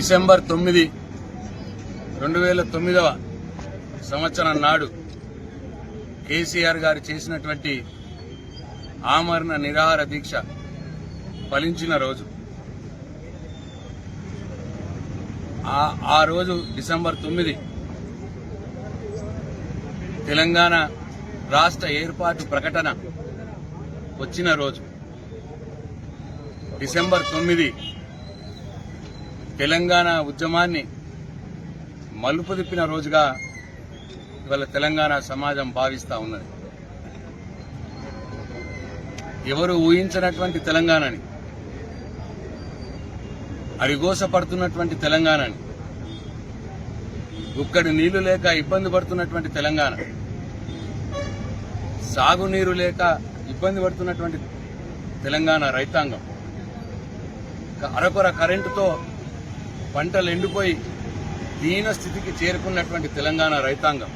December తొమ్మిది రెండు వేల తొమ్మిదవ సంవత్సరం నాడు కేసీఆర్ గారు చేసినటువంటి ఆమరణ నిరాహార దీక్ష ఫలించిన రోజు. ఆ- ఆ రోజు డిసెంబర్ తొమ్మిది తెలంగాణ రాష్ట్ర ఏర్పాటు ప్రకటన వచ్చిన రోజు. డిసెంబర్ తొమ్మిది తెలంగాణ ఉద్యమాన్ని మలుపు తిప్పిన రోజుగా ఇవాళ తెలంగాణ సమాజం భావిస్తూ ఉన్నది. ఎవరు ఊహించినటువంటి తెలంగాణని అడిగోసపడుతున్నటువంటి తెలంగాణని గుక్కడి నీళ్ళు లేక ఇబ్బంది పడుతున్నటువంటి తెలంగాణ సాగునీరు లేక ఇబ్బంది పడుతున్నటువంటి తెలంగాణ రైతాంగం అరకొర కరెంటుతో పంటలు ఎండిపోయి దీన స్థితికి చేరుకున్నటువంటి తెలంగాణ రైతాంగం.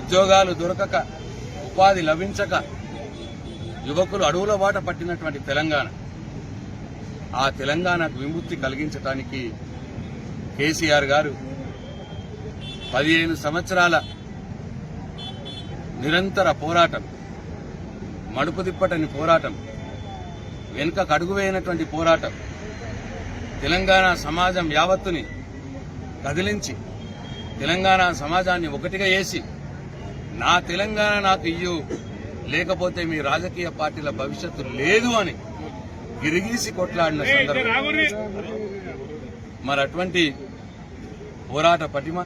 ఉద్యోగాలు దొరకక ఉపాధి లభించక యువకులు అడవుల బాట పట్టినటువంటి తెలంగాణ. ఆ తెలంగాణకు విముక్తి కలిగించడానికి కేసీఆర్ గారు పదిహేను సంవత్సరాల నిరంతర పోరాటం మడుపు తిప్పటని పోరాటం వెనుక కడుగువేయనటువంటి పోరాటం తెలంగాణ సమాజం యావత్తుని కదిలించి తెలంగాణ సమాజాన్ని ఒకటిగా వేసి నా తెలంగాణ నాకు ఇయ్యు లేకపోతే మీ రాజకీయ పార్టీల భవిష్యత్తు లేదు అని గిరిగీసి కొట్లాడిన సందర్భం. మరి అటువంటి పోరాట పటిమ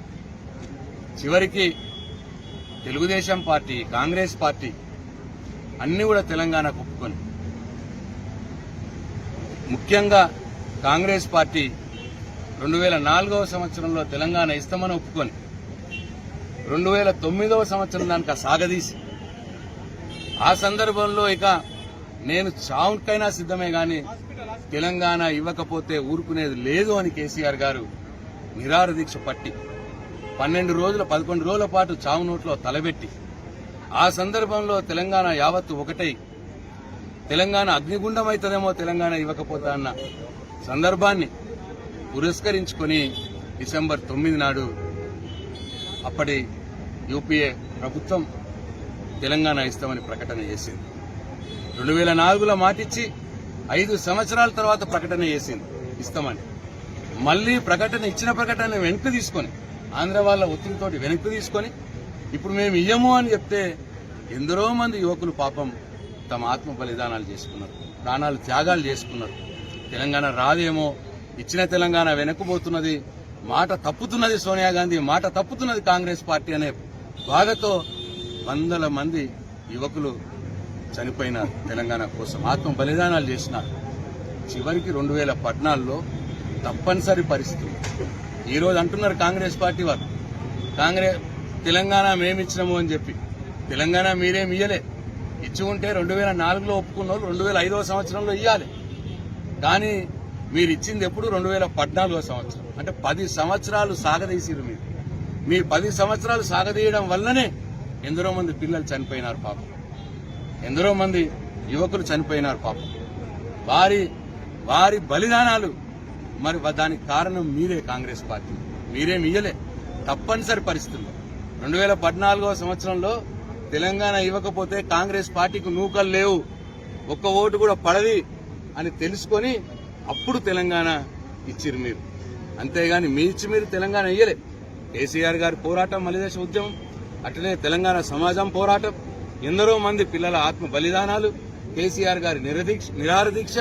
చివరికి తెలుగుదేశం పార్టీ కాంగ్రెస్ పార్టీ అన్ని కూడా తెలంగాణకు ఒప్పుకొని ముఖ్యంగా కాంగ్రెస్ పార్టీ రెండు వేల నాలుగవ సంవత్సరంలో తెలంగాణ ఇస్తామని ఒప్పుకొని రెండు వేల తొమ్మిదవ సంవత్సరం దానికి సాగదీసి ఆ సందర్భంలో ఇక నేను చావుకైనా సిద్ధమే కానీ తెలంగాణ ఇవ్వకపోతే ఊరుకునేది లేదు అని కేసీఆర్ గారు నిరార దీక్ష పట్టి పన్నెండు రోజుల పదకొండు రోజుల పాటు చావు నోట్లో తలబెట్టి ఆ సందర్భంలో తెలంగాణ యావత్తు ఒకటై తెలంగాణ అగ్నిగుండం అవుతుందేమో తెలంగాణ ఇవ్వకపోతా అన్న సందర్భాన్ని పురస్కరించుకొని డిసెంబర్ తొమ్మిది నాడు అప్పటి యూపీఏ ప్రభుత్వం తెలంగాణ ఇస్తామని ప్రకటన చేసింది. రెండు వేల నాలుగులో మాటిచ్చి ఐదు సంవత్సరాల తర్వాత ప్రకటన చేసింది ఇస్తామని. మళ్ళీ ప్రకటన ఇచ్చిన ప్రకటన వెనక్కి తీసుకొని ఆంధ్ర వాళ్ళ ఒత్తిడితోటి వెనక్కి తీసుకొని ఇప్పుడు మేము ఇయ్యము అని చెప్తే ఎందరో మంది యువకులు పాపం తమ ఆత్మ బలిదానాలు చేసుకున్నారు ప్రాణాలు త్యాగాలు చేసుకున్నారు. తెలంగాణ రాదేమో ఇచ్చిన తెలంగాణ వెనక్కుపోతున్నది మాట తప్పుతున్నది సోనియా గాంధీ మాట తప్పుతున్నది కాంగ్రెస్ పార్టీ అనే బాధతో వందల మంది యువకులు చనిపోయినారు తెలంగాణ కోసం ఆత్మ బలిదానాలు చేసినారు చివరికి రెండు వేల పద్నాలుగులో తప్పనిసరి పరిస్థితులు. ఈ రోజు అంటున్నారు కాంగ్రెస్ పార్టీ వారు కాంగ్రెస్ తెలంగాణ మేమిచ్చినాము అని చెప్పి. తెలంగాణ మీరేమి ఇయ్యలే. ఇచ్చి ఉంటే రెండు వేల నాలుగులో ఒప్పుకున్న వాళ్ళు రెండు వేల ఐదవ సంవత్సరంలో ఇయ్యాలి. కానీ మీరు ఇచ్చింది ఎప్పుడు రెండు వేల పద్నాలుగో సంవత్సరం. అంటే పది సంవత్సరాలు సాగదీసిరు మీరు. మీ పది సంవత్సరాలు సాగదీయడం వల్లనే ఎందరో మంది పిల్లలు చనిపోయినారు పాపం. ఎందరో మంది యువకులు చనిపోయినారు పాపం. వారి వారి బలిదానాలు మరి దానికి కారణం మీరే కాంగ్రెస్ పార్టీ. మీరేం ఇయ్యలే తప్పనిసరి పరిస్థితుల్లో. రెండు వేల పద్నాలుగో సంవత్సరంలో తెలంగాణ ఇవ్వకపోతే కాంగ్రెస్ పార్టీకి నూకలు లేవు. ఒక్క ఓటు కూడా పడది అని తెలుసుకొని అప్పుడు తెలంగాణ ఇచ్చిరు మీరు. అంతేగాని మీ ఇచ్చి మీరు తెలంగాణ ఇయ్యలే. కేసీఆర్ గారి పోరాటం మలిదేశ ఉద్యమం. అట్లనే తెలంగాణ సమాజం పోరాటం. ఎందరో మంది పిల్లల ఆత్మ బలిదానాలు కేసీఆర్ గారి నిరదీక్ష నిరారదీక్ష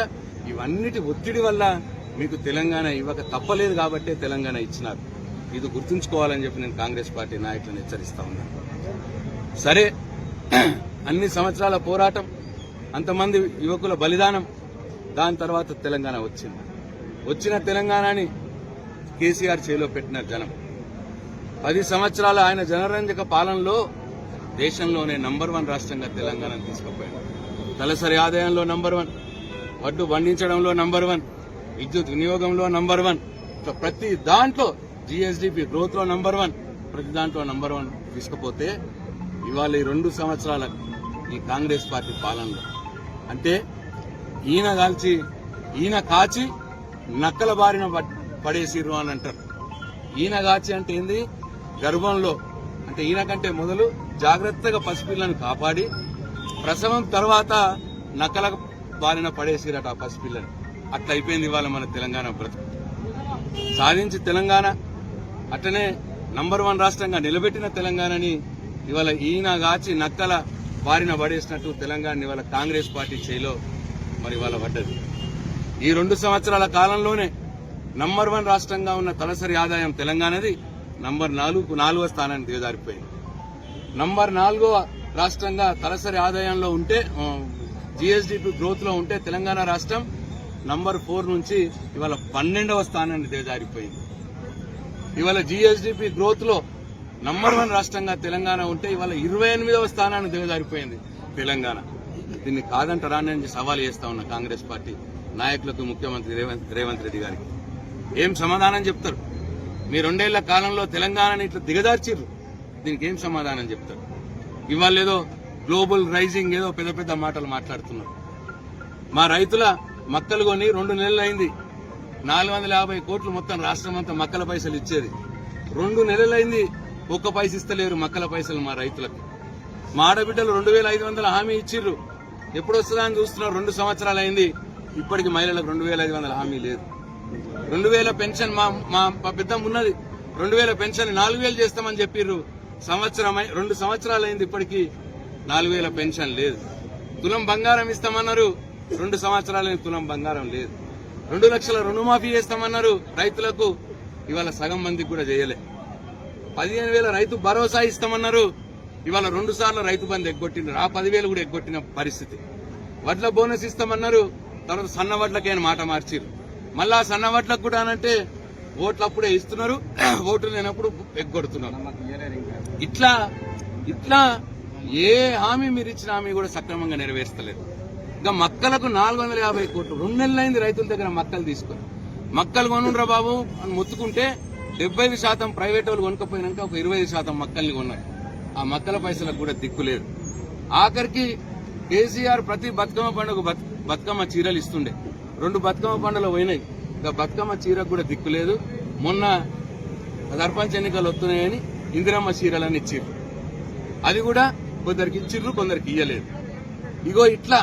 ఇవన్నిటి ఒత్తిడి వల్ల మీకు తెలంగాణ ఇవ్వక తప్పలేదు కాబట్టే తెలంగాణ ఇచ్చినారు. ఇది గుర్తుంచుకోవాలని చెప్పి నేను కాంగ్రెస్ పార్టీ నాయకులను హెచ్చరిస్తా ఉన్నాను సరే అన్ని సంవత్సరాల పోరాటం అంతమంది యువకుల బలిదానం దాని తర్వాత తెలంగాణ వచ్చింది. వచ్చిన తెలంగాణని కేసీఆర్ చేలో పెట్టిన జనం. పది సంవత్సరాల ఆయన జనరంజక పాలనలో దేశంలోనే నంబర్ వన్ రాష్ట్రంగా తెలంగాణను తీసుకుపోయాడు. తలసరి ఆదాయంలో నంబర్ వన్ వడ్డు పండించడంలో నంబర్ వన్ విద్యుత్ వినియోగంలో నంబర్ వన్ ప్రతి దాంట్లో జిఎస్డిపి గ్రోత్లో నంబర్ వన్ ప్రతి దాంట్లో నంబర్ వన్ తీసుకుపోతే ఇవాళ ఈ రెండు సంవత్సరాల ఈ కాంగ్రెస్ పార్టీ పాలనలో. అంటే ఈయన కాల్చి ఈయన కాచి నక్కల బారిన పడేసిర్రు అని అంటారు. ఈయన కాచి అంటే ఏంది? గర్భంలో అంటే ఈయన కంటే మొదలు జాగ్రత్తగా పసిపిల్లను కాపాడి ప్రసవం తర్వాత నక్కల బారిన పడేసిరట ఆ పసిపిల్లని. అట్లా అయిపోయింది ఇవాళ మన తెలంగాణ బ్రతుకు. సాధించి తెలంగాణ అట్లనే నంబర్ వన్ రాష్ట్రంగా నిలబెట్టిన తెలంగాణని ఇవాళ ఈయన గాచి నక్కల బారిన పడేసినట్టు తెలంగాణ ఇవాళ కాంగ్రెస్ పార్టీ చేలో మరి ఇవాళ పడ్డది. ఈ రెండు సంవత్సరాల కాలంలోనే నంబర్ వన్ రాష్ట్రంగా ఉన్న తలసరి ఆదాయం తెలంగాణది నంబర్ నాలుగు నాలుగో స్థానానికి దిగజారిపోయింది. నంబర్ నాలుగో రాష్ట్రంగా తలసరి ఆదాయంలో ఉంటే జిఎస్డిపి గ్రోత్లో ఉంటే తెలంగాణ రాష్ట్రం నంబర్ ఫోర్ నుంచి ఇవాళ పన్నెండవ స్థానాన్ని దిగజారిపోయింది. ఇవాళ జిఎస్డిపి గ్రోత్లో నంబర్ వన్ రాష్ట్రంగా తెలంగాణ ఉంటే ఇవాళ ఇరవై ఎనిమిదవ స్థానాన్ని దిగజారిపోయింది తెలంగాణ. దీన్ని కాదంటారా అని సవాల్ చేస్తా ఉన్నా కాంగ్రెస్ పార్టీ నాయకులకు ముఖ్యమంత్రి రేవంత్ రేవంత్ రెడ్డి గారికి. ఏం సమాధానం చెప్తారు? మీ రెండేళ్ళ కాలంలో తెలంగాణని ఇట్లా దిగదార్చిర్రు దీనికి ఏం సమాధానం చెప్తారు? ఇవాళ ఏదో గ్లోబల్ రైజింగ్ ఏదో పెద్ద పెద్ద మాటలు మాట్లాడుతున్నారు. మా రైతుల మక్కలు కొని రెండు నెలలు అయింది. నాలుగు వందల యాభై కోట్లు మొత్తం రాష్ట్రం అంతా మక్కల పైసలు ఇచ్చేది. రెండు నెలలైంది ఒక్క పైస ఇస్తలేరు మక్కల పైసలు మా రైతులకు. మా ఆడబిడ్డలు రెండు వేల ఐదు వందల హామీ ఇచ్చిర్రు. ఎప్పుడు వస్తుందని చూస్తున్నారు రెండు సంవత్సరాలు అయింది. ఇప్పటికి మహిళలకు రెండు వేల ఐదు వందల హామీ లేదు. రెండు వేల పెన్షన్ మా మా పెద్దమ్మ ఉన్నది. రెండు వేల పెన్షన్ నాలుగు వేలు చేస్తామని చెప్పిర్రు. సంవత్సరం రెండు సంవత్సరాలు అయింది ఇప్పటికీ నాలుగు వేల పెన్షన్ లేదు. తులం బంగారం ఇస్తామన్నారు. రెండు సంవత్సరాలైంది తులం బంగారం లేదు. రెండు లక్షల రుణమాఫీ చేస్తామన్నారు రైతులకు. ఇవాళ సగం మందికి కూడా చేయలే. పదిహేను వేల రైతు భరోసా ఇస్తామన్నారు. ఇవాళ రెండు సార్లు రైతు బంధు ఎగ్గొట్టినారు ఆ పదివేలు కూడా ఎగ్గొట్టిన పరిస్థితి. వడ్ల బోనస్ ఇస్తామన్నారు తర్వాత సన్న వడ్లకైనా మాట మార్చిరు మళ్ళా సన్న వడ్లకు కూడా అనంటే ఓట్లు అప్పుడే ఇస్తున్నారు ఓట్లు లేనప్పుడు ఎగ్గొడుతున్నారు. ఇట్లా ఇట్లా ఏ హామీ మీరు ఇచ్చిన హామీ కూడా సక్రమంగా నెరవేర్స్తలేదు ఇంకా మక్కలకు నాలుగు వందల యాభై కోట్లు రెండు నెలలైంది రైతుల దగ్గర మక్కలు తీసుకొని. మక్కలు కొనుండ్రా బాబు అని మొత్తుకుంటే డెబ్బై శాతం ప్రైవేట్ వాళ్ళు కొనుకపోయినాక ఒక ఇరవై ఐదు శాతం మక్కల్ని కొన్నారు. ఆ మక్కల పైసలకు కూడా దిక్కు లేదు. ఆఖరికి కేసీఆర్ ప్రతి బతుకమ్మ పండుగ బతుకమ్మ చీరలు ఇస్తుండే. రెండు బతుకమ్మ పండుగలు పోయినాయి. ఇంకా బతుకమ్మ చీరకు కూడా దిక్కు లేదు. మొన్న సర్పంచ్ ఎన్నికలు వస్తున్నాయని ఇందిరమ్మ చీరలని ఇచ్చిర్రు. అది కూడా కొందరికి ఇచ్చిర్రు కొందరికి ఇయ్యలేదు. ఇగో ఇట్లా.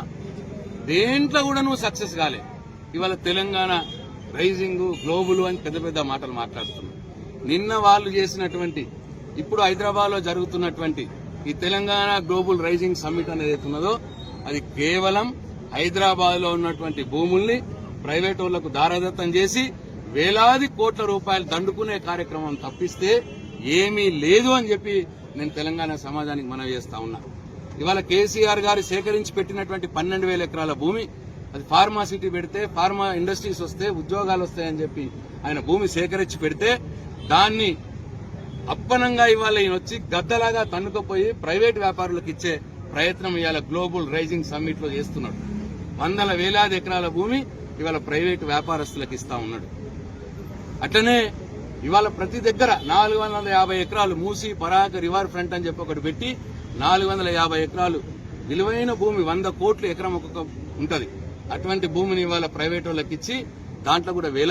దేంట్లో కూడా నువ్వు సక్సెస్ కాలే. ఇవాళ తెలంగాణ రైజింగ్ గ్లోబల్ అని పెద్ద పెద్ద మాటలు మాట్లాడుతున్నావు. నిన్న వాళ్ళు చేసినటువంటి ఇప్పుడు హైదరాబాద్లో జరుగుతున్నటువంటి ఈ తెలంగాణ గ్లోబల్ రైజింగ్ సమ్మిట్ అనేది ఉన్నదో అది కేవలం హైదరాబాద్లో ఉన్నటువంటి భూముల్ని ప్రైవేట్ వాళ్ళకు దారదత్తం చేసి వేలాది కోట్ల రూపాయలు దండుకునే కార్యక్రమం తప్పిస్తే ఏమీ లేదు అని చెప్పి నేను తెలంగాణ సమాజానికి మనవి చేస్తా ఉన్నా. ఇవాళ కేసీఆర్ గారు సేకరించి పెట్టినటువంటి పన్నెండు వేల ఎకరాల భూమి అది ఫార్మా సిటీ పెడితే ఫార్మా ఇండస్ట్రీస్ వస్తే ఉద్యోగాలు వస్తాయని చెప్పి ఆయన భూమి సేకరించి పెడితే దాన్ని అప్పనంగా ఇవాళ ఈయన వచ్చి గద్దలాగా తన్నుకుపోయి ప్రైవేట్ వ్యాపారులకు ఇచ్చే ప్రయత్నం ఇవాళ గ్లోబల్ రైజింగ్ సమ్మిట్లో చేస్తున్నాడు. వందల వేలాది ఎకరాల భూమి ఇవాళ ప్రైవేట్ వ్యాపారస్తులకు ఇస్తా ఉన్నాడు. అట్లనే ఇవాళ ప్రతి దగ్గర నాలుగు వందల యాభై ఎకరాలు మూసి పరాక రివర్ ఫ్రంట్ అని చెప్పి ఒకటి పెట్టి నాలుగు వందల యాభై ఎకరాలు విలువైన భూమి వంద కోట్లు ఎకరం ఒక్కొక్క ఉంటుంది. అటువంటి భూమిని ఇవాళ ప్రైవేట్ వాళ్ళకి ఇచ్చి దాంట్లో కూడా వేల